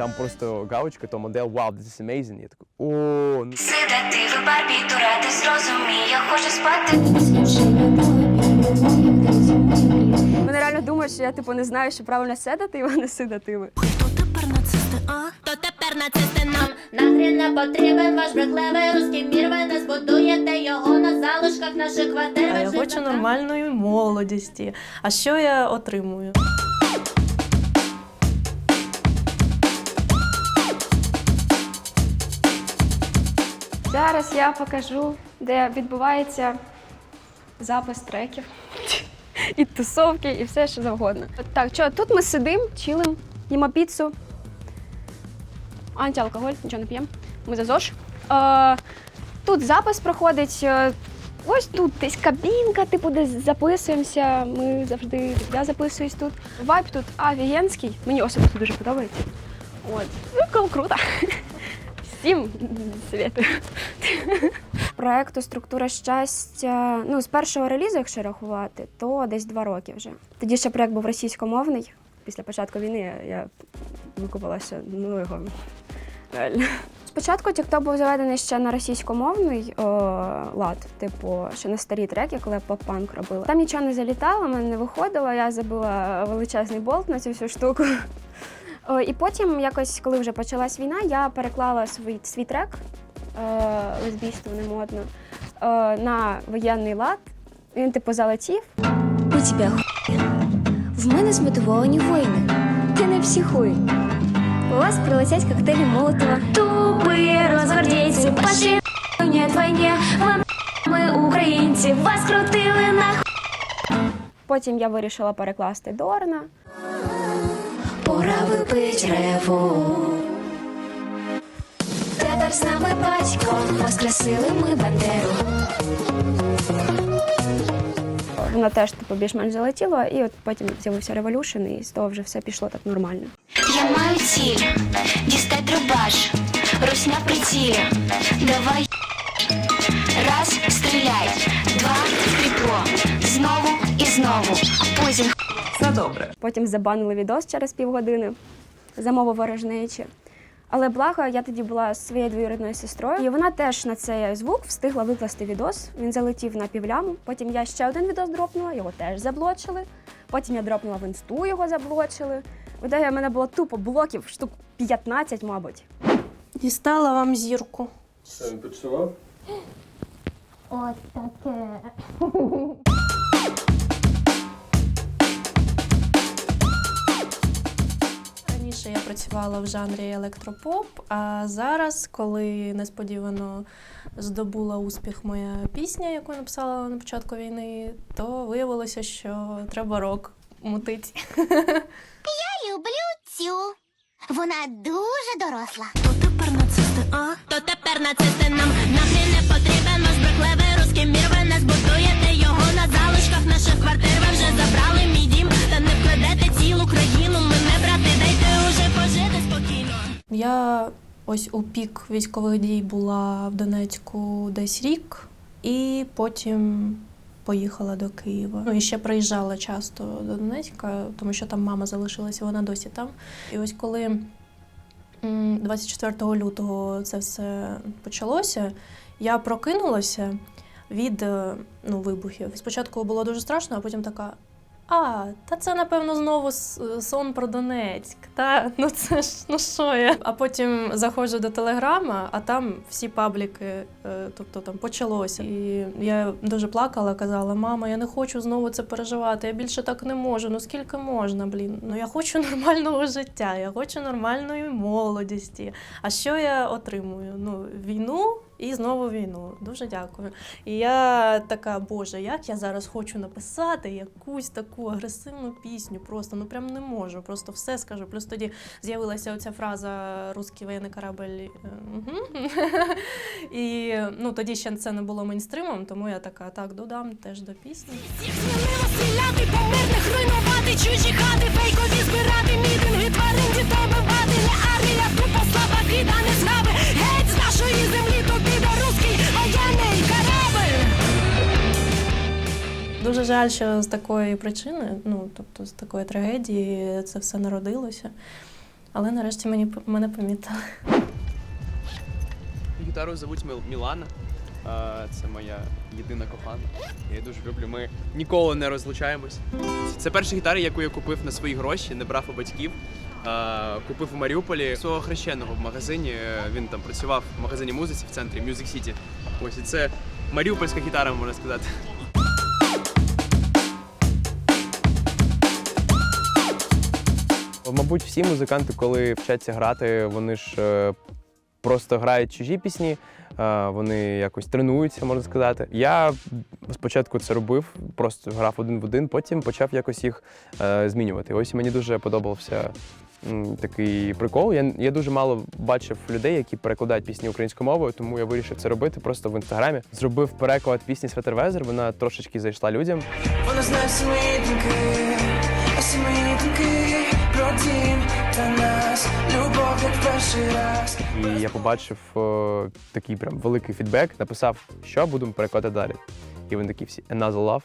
там просто галочка, то модель Wow, this is amazing. Я такий, о, ну Седативи барбітура, ти зрозумій, я хочу спати. Вони реально думають, що я типу не знаю, що правильно седативи, а не седативи. Хто тепер нацисти, а? Хто тепер нацисти нам? Нахрен не потрібен ваш брехливий руський мір, ви не збудуєте його на залишках наших квартир. А я хочу нормальної молодості. А що я отримую? Зараз я покажу, де відбувається запис треків. І тусовки, і все, що завгодно. Так, що тут ми сидимо, чилим, їмо піцу. Антиалкоголь, нічого не п'ємо. Ми за ЗОЖ. Е, тут запис проходить. е, Ось тут десь кабінка, типу, десь записуємося. Ми завжди, я записуюсь тут. Вайб тут офігенський. Мені особисто дуже подобається. От. Ну, круто. Всім советую. Проекту Структура щастя. Ну, з першого релізу, якщо рахувати, то десь два роки вже. Тоді ще проект був російськомовний. Після початку війни я, я викупилася, ну його реально. Спочатку TikTok був заведений ще на російськомовний о, лад, типу, ще на старі треки, коли я поп-панк робила. Там нічого не залітало, мене не виходило, я забила величезний болт на цю всю штуку. О, І потім, якось, коли вже почалась війна, я переклала свій, свій трек е, лесбійство не модно е, на воєнний лад. Він типу залетів. У тебя хуя. В мене змотивовані воїни. Ти не психуй. У вас прилетять коктейлі Молотова. Тупые розгвардейці, пошли нет. Вам ми українці, вас крутили на Потім я вирішила перекласти Дорна. Пора випить реву. Тепер з нами батько, воскресили ми бандеру. Вона теж типу більш-менш залетіла, і от потім з'явився Revolution, і з того вже все пішло так нормально. Я маю ціль, дістать дробаш, русня прицілі, давай раз, стріляй, два, кріпло, знову і знову, позінг. Потім забанили відос через півгодини за мову ворожнечі. Але благо, я тоді була з своєю двоюрідною сестрою, і вона теж на цей звук встигла викласти відос. Він залетів на півляму. Потім я ще один відос дропнула, його теж заблочили. Потім я дропнула в інсту, його заблочили. В ідеї в мене було тупо блоків, штук 15, мабуть. Дістала вам зірку. Що, він почував? От таке. Працювала в жанрі електропоп, а зараз, коли несподівано здобула успіх моя пісня, яку я написала на початку війни, то виявилося, що треба рок мутити. Люблю цю. Вона дуже доросла. Хто тепер нацисти, а? Хто тепер нацисти нам? Нахрен не потрібен ваш брехливий руський мір, ви не збудуєте його на залишках наших квартир. Ви вже забрали мій дім, та не вкладете цілу країну. Я ось у пік військових дій була в Донецьку десь рік, і потім поїхала до Києва. Ну і ще приїжджала часто до Донецька, тому що там мама залишилася, вона досі там. І ось коли 24 лютого це все почалося, я прокинулася від е, ну, вибухів. Спочатку було дуже страшно, а потім така. А, та це напевно знову сон про Донецьк. Та ну це ж ну що я. А потім заходжу до телеграма, а там всі пабліки, е, тобто там почалося. І я дуже плакала, казала: мама, я не хочу знову це переживати. Я більше так не можу. Ну скільки можна, блін? Ну я хочу нормального життя, я хочу нормальної молодості. А що я отримую? Ну, війну і знову війну. Дуже дякую. І я така, боже, як я зараз хочу написати якусь таку агресивну пісню. Просто ну прям не можу. Просто все скажу. Плюс тоді з'явилася оця фраза Руський воєнний корабль. е. І ну тоді ще це не було мейнстримом, тому я така, так, додам теж до пісні. Стріляти, по руйнувати, чужі хати, фейкові збирати, мітинги, тварин дітей бивати, не жаль, що з такої причини, ну тобто з такої трагедії, це все народилося. Але нарешті мені мене помітили. Гітару звуть Міл- Мілана. Це моя єдина кохана. Я її дуже люблю. Ми ніколи не розлучаємось. Це перша гітара, яку я купив на свої гроші, не брав у батьків. Купив у Маріуполі свого хрещеного в магазині. Він там працював в магазині музиці в центрі Music City. Ось і це маріупольська гітара, можна сказати. Мабуть, всі музиканти, коли вчаться грати, вони ж е, просто грають чужі пісні, е, вони якось тренуються, можна сказати. Я спочатку це робив, просто грав один в один, потім почав якось їх е, змінювати. Ось мені дуже подобався такий прикол. Я, я дуже мало бачив людей, які перекладають пісні українською мовою, тому я вирішив це робити просто в інстаграмі. Зробив переклад пісні Светервезер, вона трошечки зайшла людям. Вона знає всі мої думки, а мої думки І я побачив о, такий прям великий фідбек, написав, що будемо перекладати далі. І вони такі всі Another Love.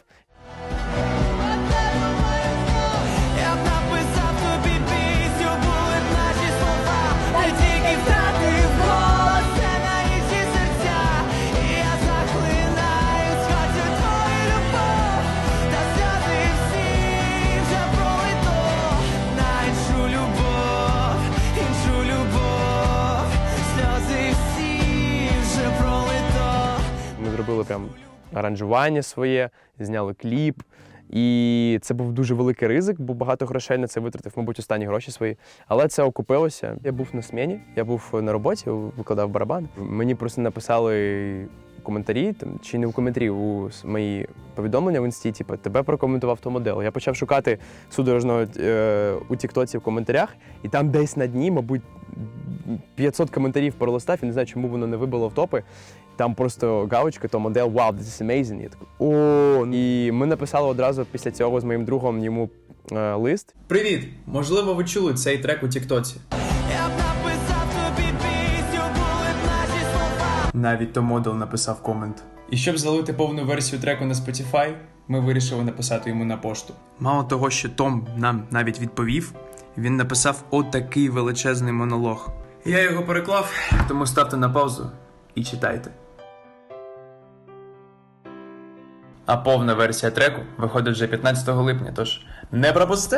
Зробили прям аранжування своє, зняли кліп. І це був дуже великий ризик, бо багато грошей на це витратив, мабуть, останні гроші свої. Але це окупилося. Я був на сміні, я був на роботі, викладав барабан. Мені просто написали коментарі, там, чи не в коментарі, у мої повідомлення в інсті, типу, тебе прокоментував то модел. Я почав шукати судорожно е, у Тіктоці в коментарях, і там десь на дні, мабуть, 500 коментарів пролистав, і не знаю, чому воно не вибило в топи. Там просто галочка, то модель Wow, this is amazing. Я такий, о, і ми написали одразу після цього з моїм другом йому е, лист. Привіт! Можливо, ви чули цей трек у Тіктоці. Я б написав тобі пісню, були б наші слова. Навіть то модел написав комент. І щоб залити повну версію треку на Spotify, ми вирішили написати йому на пошту. Мало того, що Том нам навіть відповів, він написав отакий величезний монолог. Я його переклав, тому ставте на паузу і читайте. А повна версія треку виходить вже 15 липня, тож не пропусти!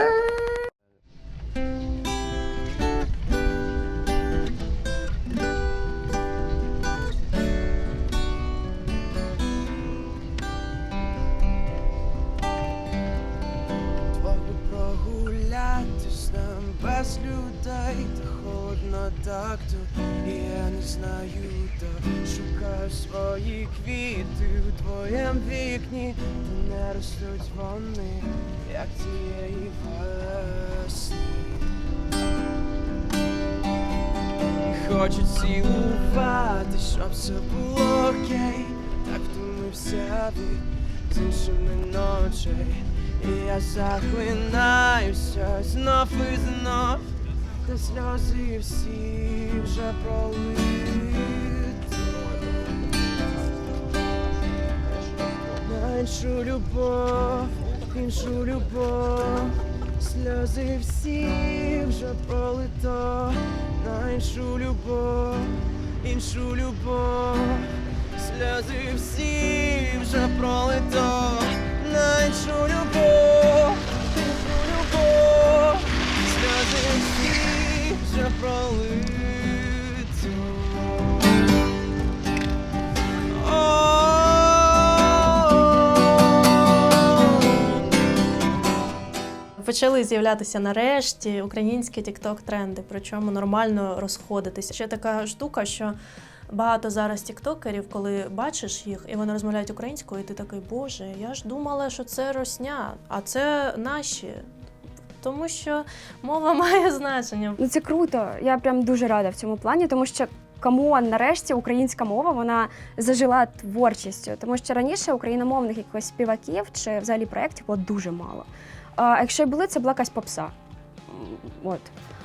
Ростуть вони, як тієї весни. І хочу цілувати, щоб все було окей, так втомився від з іншими ночей. І я захлинаюся знов і знов, та сльози всі вже пролито. Іншу любов, іншу любов, сльози всі вже пролито, на іншу любов, іншу любов, сльози всі вже пролито, на іншу любов, іншу любов, сльози всі вже пролито. Почали з'являтися нарешті українські тікток тренди, причому нормально розходитися. Ще така штука, що багато зараз тіктокерів, коли бачиш їх і вони розмовляють українською, і ти такий, боже, я ж думала, що це росня, а це наші. Тому що мова має значення. Ну це круто. Я прям дуже рада в цьому плані, тому що камон, нарешті українська мова вона зажила творчістю. Тому що раніше україномовних якихось співаків чи взагалі проєктів було дуже мало. А якщо й були, це була якась попса. От.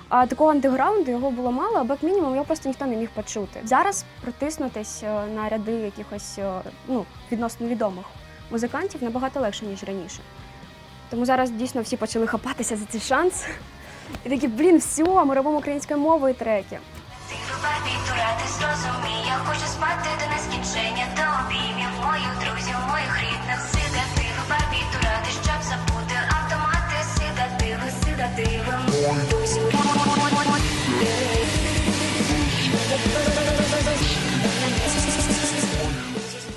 А такого андеграунду його було мало, або як мінімум його просто ніхто не міг почути. Зараз протиснутись е, на ряди якихось е, ну, відносно відомих музикантів набагато легше, ніж раніше. Тому зараз дійсно всі почали хапатися за цей шанс. І такі, блін, все, ми робимо українською мовою треки. Барбітура, ти зрозумій, хочу спати до нескінчення, до обіймів моїх друзів, моїх рідних.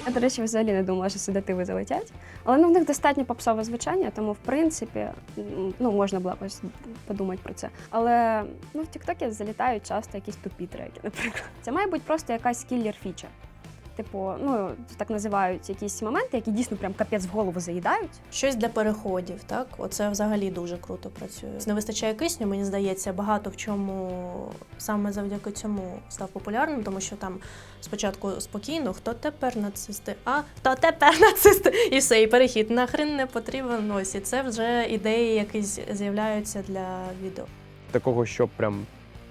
Я, до речі, взагалі не думала, що седативи залетять. Але ну, в них достатньо попсове звучання, тому в принципі ну, можна було якось подумати про це. Але ну, в Тіктокі залітають часто якісь тупі треки, наприклад. Це має бути просто якась кіллер фіча. Типу, ну так називають якісь моменти, які дійсно прям капець в голову заїдають. Щось для переходів, так? Оце взагалі дуже круто працює. Не вистачає кисню, мені здається, багато в чому саме завдяки цьому став популярним, тому що там спочатку спокійно, хто тепер нацисти, а хто тепер нацисти, і все, і перехід нахрен не потрібен. Ось і це вже ідеї, якісь з'являються для відео. Такого, щоб прям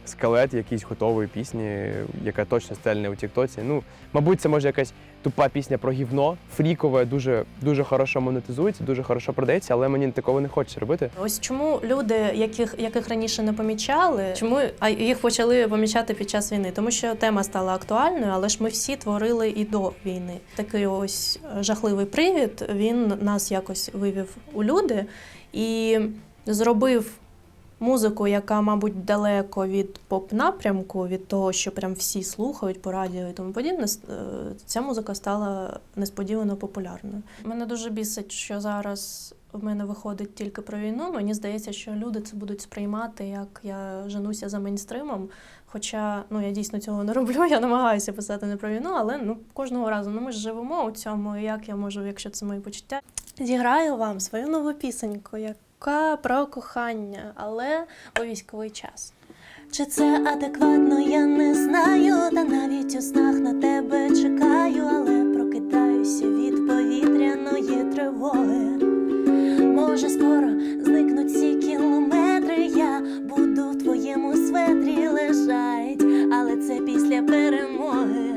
скелет якийсь готової пісні, яка точно стельне у Тіктоці. Ну, мабуть, це може якась тупа пісня про гівно, фрікове, дуже, дуже хорошо монетизується, дуже хорошо продається, але мені такого не хочеться робити. Ось чому люди, яких, яких раніше не помічали, чому їх почали помічати під час війни? Тому що тема стала актуальною, але ж ми всі творили і до війни. Такий ось жахливий привід. Він нас якось вивів у люди і зробив. Музику, яка, мабуть, далеко від поп-напрямку, від того, що прям всі слухають по радіо і тому подібне, е, ця музика стала несподівано популярною. Мене дуже бісить, що зараз в мене виходить тільки про війну. Мені здається, що люди це будуть сприймати, як я женуся за мейнстримом. Хоча ну я дійсно цього не роблю, я намагаюся писати не про війну, але ну кожного разу ну ми ж живемо у цьому. і Як я можу, якщо це мої почуття? Зіграю вам свою нову пісеньку, яка про кохання, але у військовий час. Чи це адекватно, я не знаю, та навіть у снах на тебе чекаю, але прокидаюся від повітряної тривоги. Може, скоро зникнуть ці кілометри, я буду в твоєму светрі лежать, але це після перемоги.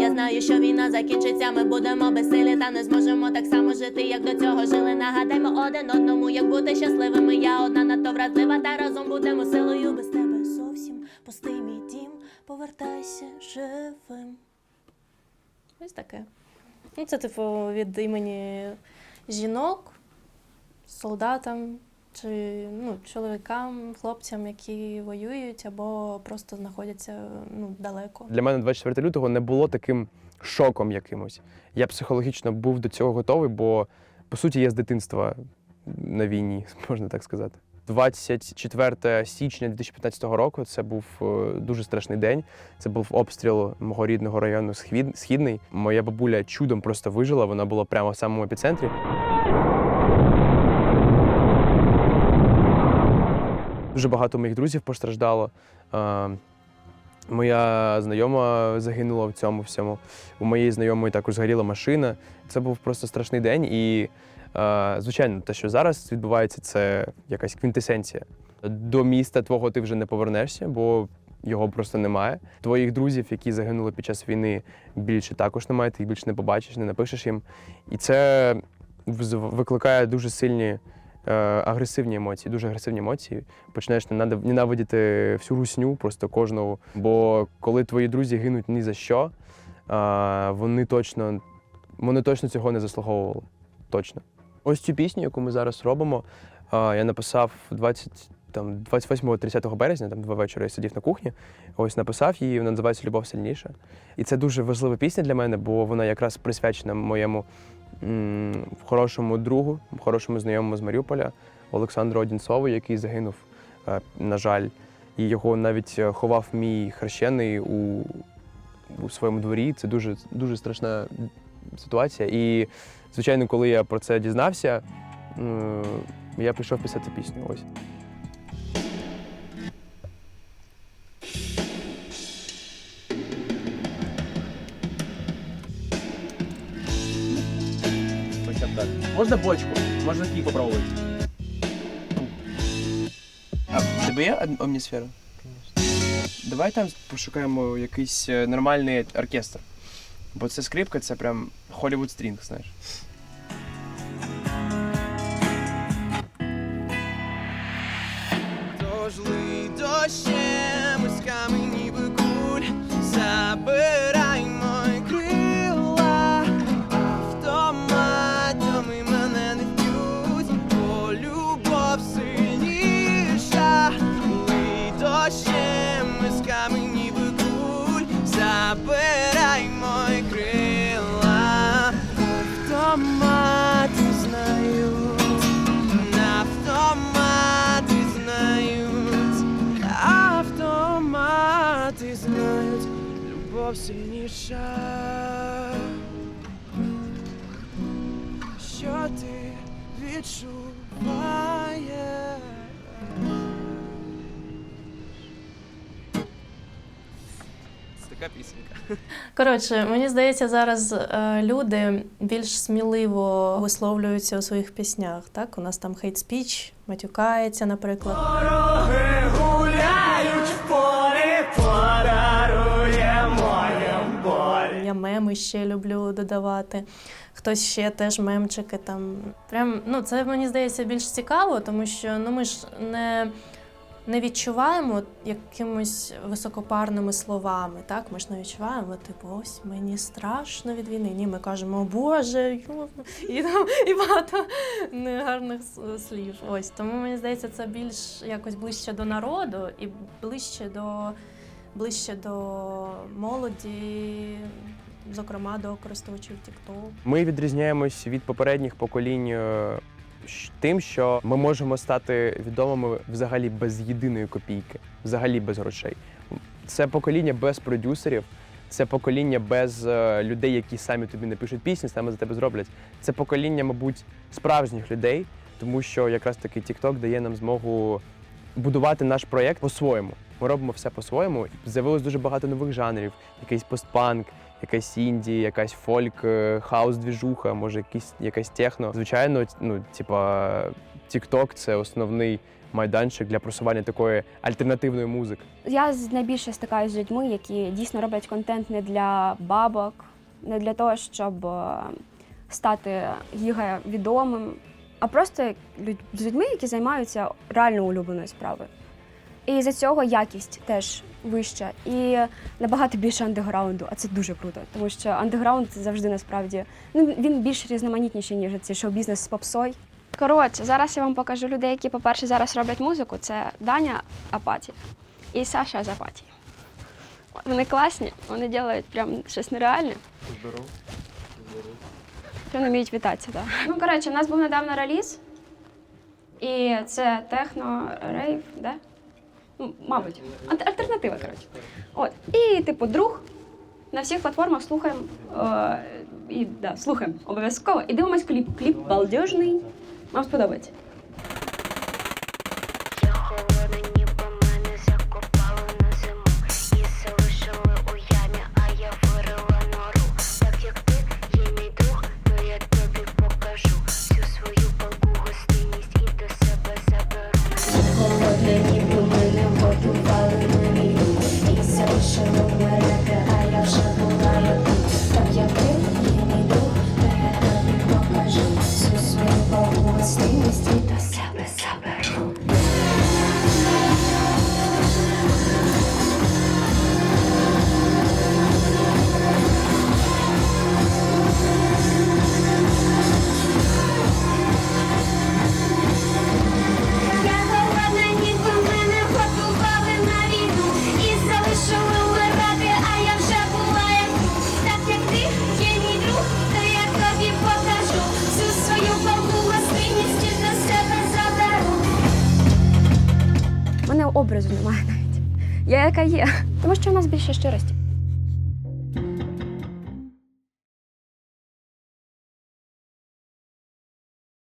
Я знаю, що війна закінчиться, ми будемо безсилі та не зможемо так само жити, як до цього жили. Нагадаймо один одному, як бути щасливими. Я одна надто вразлива, та разом будемо силою без тебе зовсім пустий мій дім. Повертайся живим. Ось таке. Ну, це, типу, від імені жінок, солдатам чи ну, чоловікам, хлопцям, які воюють або просто знаходяться ну, далеко. Для мене 24 лютого не було таким шоком якимось. Я психологічно був до цього готовий, бо по суті я з дитинства на війні, можна так сказати. 24 січня 2015 року це був е, дуже страшний день. Це був обстріл мого рідного району Схід- Східний. Моя бабуля чудом просто вижила, вона була прямо в самому епіцентрі. Дуже багато моїх друзів постраждало. Моя знайома загинула в цьому всьому. У моєї знайомої також згоріла машина. Це був просто страшний день. І, е, звичайно, те, що зараз відбувається, це якась квінтесенція. До міста твого ти вже не повернешся, бо його просто немає. Твоїх друзів, які загинули під час війни, більше також немає, ти їх більше не побачиш, не напишеш їм. І це викликає дуже сильні агресивні емоції, дуже агресивні емоції. Починаєш ненавидіти всю русню, просто кожного. Бо коли твої друзі гинуть ні за що, е, вони точно, вони точно цього не заслуговували. Точно. Ось цю пісню, яку ми зараз робимо, е, я написав 20, там, 28-30 березня, там два вечора я сидів на кухні. Ось написав її, вона називається Любов сильніша. І це дуже важлива пісня для мене, бо вона якраз присвячена моєму хорошому другу, хорошому знайомому з Маріуполя Олександру Одінцову, який загинув, е, на жаль, і його навіть е, ховав мій хрещений у, у своєму дворі. Це дуже, дуже страшна ситуація. І, звичайно, коли я про це дізнався, я прийшов писати пісню. Ось. Так. Можна бочку, можна такий попробувати. А в тебе є ом- омнісфера? Давай там пошукаємо якийсь е, нормальний оркестр. Бо це скрипка, це прям Hollywood String, знаєш. Така пісенька. Коротше, мені здається, зараз е, люди більш сміливо висловлюються у своїх піснях. Так, у нас там хейт спіч, матюкається, наприклад. Я меми ще люблю додавати. Хтось ще теж мемчики там. Прям ну це мені здається більш цікаво, тому що ну ми ж не. Не відчуваємо якимось високопарними словами, так? Ми ж не відчуваємо, типу, ось мені страшно від війни. Ні, ми кажемо, о Боже, ю», і, там, і багато негарних слів. Ось тому мені здається, це більш якось ближче до народу і ближче до ближче до молоді, зокрема до користувачів TikTok. Ми відрізняємось від попередніх поколінь е, тим, що ми можемо стати відомими взагалі без єдиної копійки, взагалі без грошей. Це покоління без продюсерів, це покоління без е, людей, які самі тобі напишуть пісні, саме за тебе зроблять. Це покоління, мабуть, справжніх людей, тому що якраз таки TikTok дає нам змогу будувати наш проєкт по-своєму. Ми робимо все по-своєму. З'явилось дуже багато нових жанрів, якийсь постпанк, якась інді, якась фольк, е, хаус-двіжуха, може, якийсь, якась техно. Звичайно, ну, типа, TikTok — це основний майданчик для просування такої альтернативної музики. Я найбільше стикаюся з людьми, які дійсно роблять контент не для бабок, не для того, щоб е, стати гігавідомим, а просто з людьми, які займаються реально улюбленою справою. І за цього якість теж вища і набагато більше андеграунду, а це дуже круто, тому що андеграунд це завжди насправді ну він більш різноманітніший, ніж цей шоу-бізнес з попсой. Коротше, зараз я вам покажу людей, які, по-перше, зараз роблять музику. Це Даня Апаті і Саша Запаті. Вони класні, вони роблять прям щось нереальне. Здорово. Прям вміють вітатися, так. Ну, коротше, у нас був недавно реліз, і це техно рейв, да? Ну, мабуть, Аль- альтернатива, коротше. От. І, типу, друг на всіх платформах слухаємо. Е, і да, слухаємо обов'язково. І дивимось кліп. Кліп балдежний. Вам сподобається.